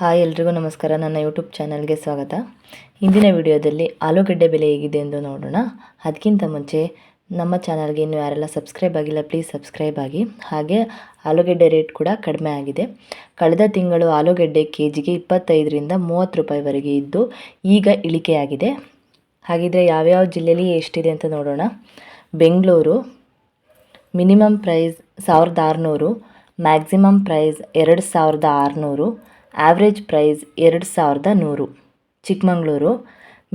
Hi ಎಲ್ರಿಗೂ ನಮಸ್ಕಾರ. ನನ್ನ ಯೂಟ್ಯೂಬ್ ಚಾನಲ್ಗೆ ಸ್ವಾಗತ. ಇಂದಿನ ವಿಡಿಯೋದಲ್ಲಿ ಆಲೂಗಡ್ಡೆ ಬೆಲೆ ಹೇಗಿದೆ ಎಂದು ನೋಡೋಣ. ಅದಕ್ಕಿಂತ ಮುಂಚೆ ನಮ್ಮ ಚಾನಲ್ಗೆ ಇನ್ನು ಯಾರೆಲ್ಲ ಸಬ್ಸ್ಕ್ರೈಬ್ ಆಗಿಲ್ಲ ಪ್ಲೀಸ್ ಸಬ್ಸ್ಕ್ರೈಬ್ ಆಗಿ. ಹಾಗೆ ಆಲೂಗೆಡ್ಡೆ ರೇಟ್ ಕೂಡ ಕಡಿಮೆ ಆಗಿದೆ. ಕಳೆದ ತಿಂಗಳು ಆಲೂಗಡ್ಡೆ ಕೆ ಜಿಗೆ ಇಪ್ಪತ್ತೈದರಿಂದ ಮೂವತ್ತು ರೂಪಾಯಿವರೆಗೆ ಇದ್ದು, ಈಗ ಇಳಿಕೆಯಾಗಿದೆ ಹಾಗಿದ್ರೆ ಯಾವ್ಯಾವ ಜಿಲ್ಲೆಯಲ್ಲಿ ಎಷ್ಟಿದೆ ಅಂತ ನೋಡೋಣ. ಬೆಂಗಳೂರು ಮಿನಿಮಮ್ ಪ್ರೈಸ್ ಸಾವಿರದ ಆರುನೂರು ಮ್ಯಾಕ್ಸಿಮಮ್ ಪ್ರೈಸ್ ಎರಡು ಸಾವಿರದ ಆರುನೂರು ಆವ್ರೇಜ್ ಪ್ರೈಸ್ ಎರಡು ಸಾವಿರದ ನೂರು. ಚಿಕ್ಕಮಗಳೂರು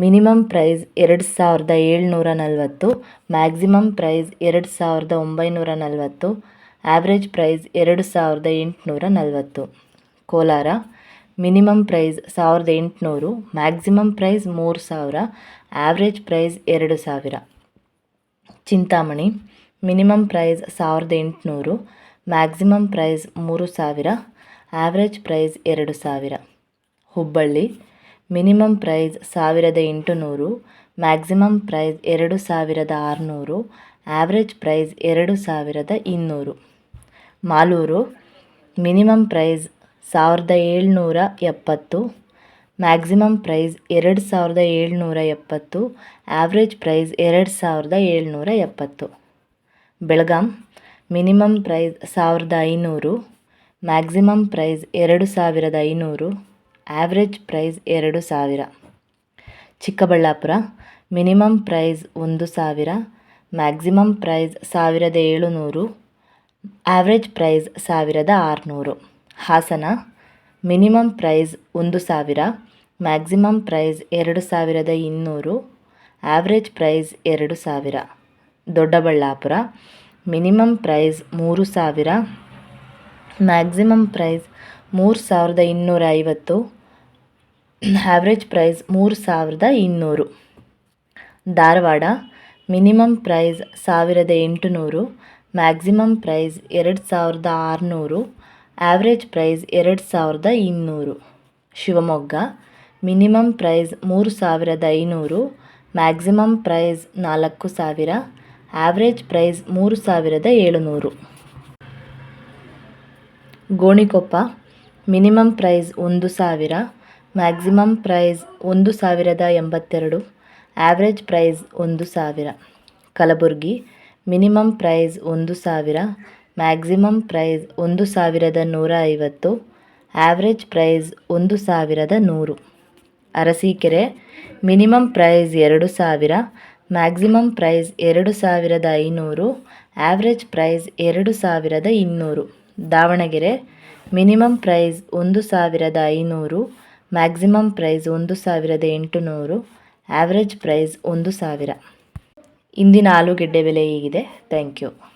ಮಿನಿಮಮ್ ಪ್ರೈಸ್ ಎರಡು ಸಾವಿರದ ಏಳ್ನೂರ ನಲವತ್ತು ಮ್ಯಾಕ್ಸಿಮಮ್ ಪ್ರೈಸ್ ಎರಡು ಸಾವಿರದ ಒಂಬೈನೂರ ನಲವತ್ತು ಆವ್ರೇಜ್ ಪ್ರೈಸ್ ಎರಡು ಸಾವಿರದ ಎಂಟುನೂರ ನಲವತ್ತು. ಕೋಲಾರ ಮಿನಿಮಮ್ ಪ್ರೈಸ್ ಸಾವಿರದ ಎಂಟುನೂರು ಮ್ಯಾಕ್ಸಿಮಮ್ ಪ್ರೈಸ್ ಮೂರು ಸಾವಿರ ಆವ್ರೇಜ್ ಪ್ರೈಸ್ ಎರಡು ಸಾವಿರ. ಚಿಂತಾಮಣಿ ಮಿನಿಮಮ್ ಪ್ರೈಸ್ ಸಾವಿರದ ಎಂಟುನೂರು ಮ್ಯಾಕ್ಸಿಮಮ್ ಪ್ರೈಸ್ ಮೂರು ಸಾವಿರ ಆವ್ರೇಜ್ ಪ್ರೈಸ್ ಎರಡು ಸಾವಿರ. ಹುಬ್ಬಳ್ಳಿ ಮಿನಿಮಮ್ ಪ್ರೈಸ್ ಸಾವಿರದ ಎಂಟುನೂರು ಮ್ಯಾಕ್ಸಿಮಮ್ ಪ್ರೈಸ್ ಎರಡು ಸಾವಿರದ ಆರುನೂರು ಆವ್ರೇಜ್ ಪ್ರೈಸ್ ಎರಡು ಸಾವಿರದ ಇನ್ನೂರು. ಮಾಲೂರು ಮಿನಿಮಮ್ ಪ್ರೈಸ್ ಸಾವಿರದ ಏಳ್ನೂರ ಎಪ್ಪತ್ತು ಮ್ಯಾಕ್ಸಿಮಮ್ ಪ್ರೈಸ್ ಎರಡು ಸಾವಿರದ ಏಳ್ನೂರ ಎಪ್ಪತ್ತು ಆವ್ರೇಜ್ ಪ್ರೈಸ್ ಎರಡು ಸಾವಿರದ ಏಳ್ನೂರ ಎಪ್ಪತ್ತು. ಬೆಳಗಾಂ ಮಿನಿಮಮ್ ಪ್ರೈಸ್ ಸಾವಿರದ ಐನೂರು ಮ್ಯಾಕ್ಸಿಮಮ್ ಪ್ರೈಸ್ ಎರಡು ಸಾವಿರದ ಐನೂರು ಆ್ಯಾವ್ರೇಜ್ ಪ್ರೈಸ್ ಎರಡು ಸಾವಿರ. ಚಿಕ್ಕಬಳ್ಳಾಪುರ, ಮಿನಿಮಮ್ ಪ್ರೈಸ್ ಒಂದು ಸಾವಿರ, ಮ್ಯಾಕ್ಸಿಮಮ್ ಪ್ರೈಸ್ ಸಾವಿರದ ಏಳುನೂರು ಆ್ಯಾವ್ರೇಜ್ ಪ್ರೈಸ್ ಸಾವಿರದ ಆರುನೂರು. ಹಾಸನ, ಮಿನಿಮಮ್ ಪ್ರೈಸ್ ಒಂದು ಸಾವಿರ, ಮ್ಯಾಕ್ಸಿಮಮ್ ಪ್ರೈಸ್ ಎರಡು ಸಾವಿರದ ಇನ್ನೂರು ಆ್ಯಾವ್ರೇಜ್ ಪ್ರೈಸ್ ಎರಡು ಸಾವಿರ. ದೊಡ್ಡಬಳ್ಳಾಪುರ, ಮಿನಿಮಮ್ ಪ್ರೈಸ್ ಮೂರು ಸಾವಿರ ಮ್ಯಾಕ್ಸಿಮಮ್ ಪ್ರೈಸ್ ಮೂರು ಸಾವಿರದ ಇನ್ನೂರ ಐವತ್ತು ಆ್ಯಾವ್ರೇಜ್ ಪ್ರೈಸ್ ಮೂರು ಸಾವಿರದ ಇನ್ನೂರು. ಧಾರವಾಡ ಮಿನಿಮಮ್ ಪ್ರೈಸ್ ಸಾವಿರದ ಎಂಟುನೂರು. ಮ್ಯಾಕ್ಸಿಮಮ್ ಪ್ರೈಸ್ ಎರಡು ಸಾವಿರದ ಆರುನೂರು. ಆ್ಯಾವ್ರೇಜ್ ಪ್ರೈಸ್ ಎರಡು ಸಾವಿರದ ಇನ್ನೂರು. ಶಿವಮೊಗ್ಗ ಮಿನಿಮಮ್ ಪ್ರೈಸ್ ಮೂರು ಸಾವಿರದ ಐನೂರು. ಮ್ಯಾಕ್ಸಿಮಮ್ ಪ್ರೈಸ್ ನಾಲ್ಕು ಸಾವಿರ. ಆ್ಯಾವ್ರೇಜ್ ಪ್ರೈಸ್ ಮೂರು ಸಾವಿರದ ಏಳುನೂರು. ಗೋಣಿಕೊಪ್ಪ, ಮಿನಿಮಮ್ ಪ್ರೈಸ್ ಒಂದು ಸಾವಿರ, ಮ್ಯಾಕ್ಸಿಮಮ್ ಪ್ರೈಸ್ ಒಂದು ಸಾವಿರದ ಎಂಬತ್ತೆರಡು ಆ್ಯಾವ್ರೇಜ್ ಪ್ರೈಸ್ ಒಂದು ಸಾವಿರ. ಕಲಬುರ್ಗಿ, ಮಿನಿಮಮ್ ಪ್ರೈಸ್ ಒಂದು ಸಾವಿರ, ಮ್ಯಾಕ್ಸಿಮಮ್ ಪ್ರೈಸ್ ಒಂದು ಸಾವಿರದ ನೂರ ಐವತ್ತು ಆ್ಯಾವ್ರೇಜ್ ಪ್ರೈಸ್ ಒಂದು ಸಾವಿರದ ನೂರು. ಅರಸೀಕೆರೆ, ಮಿನಿಮಮ್ ಪ್ರೈಸ್ ಎರಡು ಸಾವಿರ, ಮ್ಯಾಕ್ಸಿಮಮ್ ಪ್ರೈಸ್ ಎರಡು ಸಾವಿರದ ಐನೂರು ಆ್ಯಾವ್ರೇಜ್ ಪ್ರೈಸ್ ಎರಡು ಸಾವಿರದ ಇನ್ನೂರು. ದಾವಣಗೆರೆ. ಮಿನಿಮಮ್ ಪ್ರೈಸ್ ಒಂದು ಸಾವಿರದ ಐನೂರು, ಮ್ಯಾಕ್ಸಿಮಮ್ ಪ್ರೈಸ್ ಒಂದು ಸಾವಿರದ ಎಂಟುನೂರು ಆ್ಯಾವ್ರೇಜ್ ಪ್ರೈಸ್ ಒಂದು ಸಾವಿರ. ಇಂದಿನ ಆಲೂಗೆಡ್ಡೆ ಬೆಲೆ ಹೀಗಿದೆ. Thank you.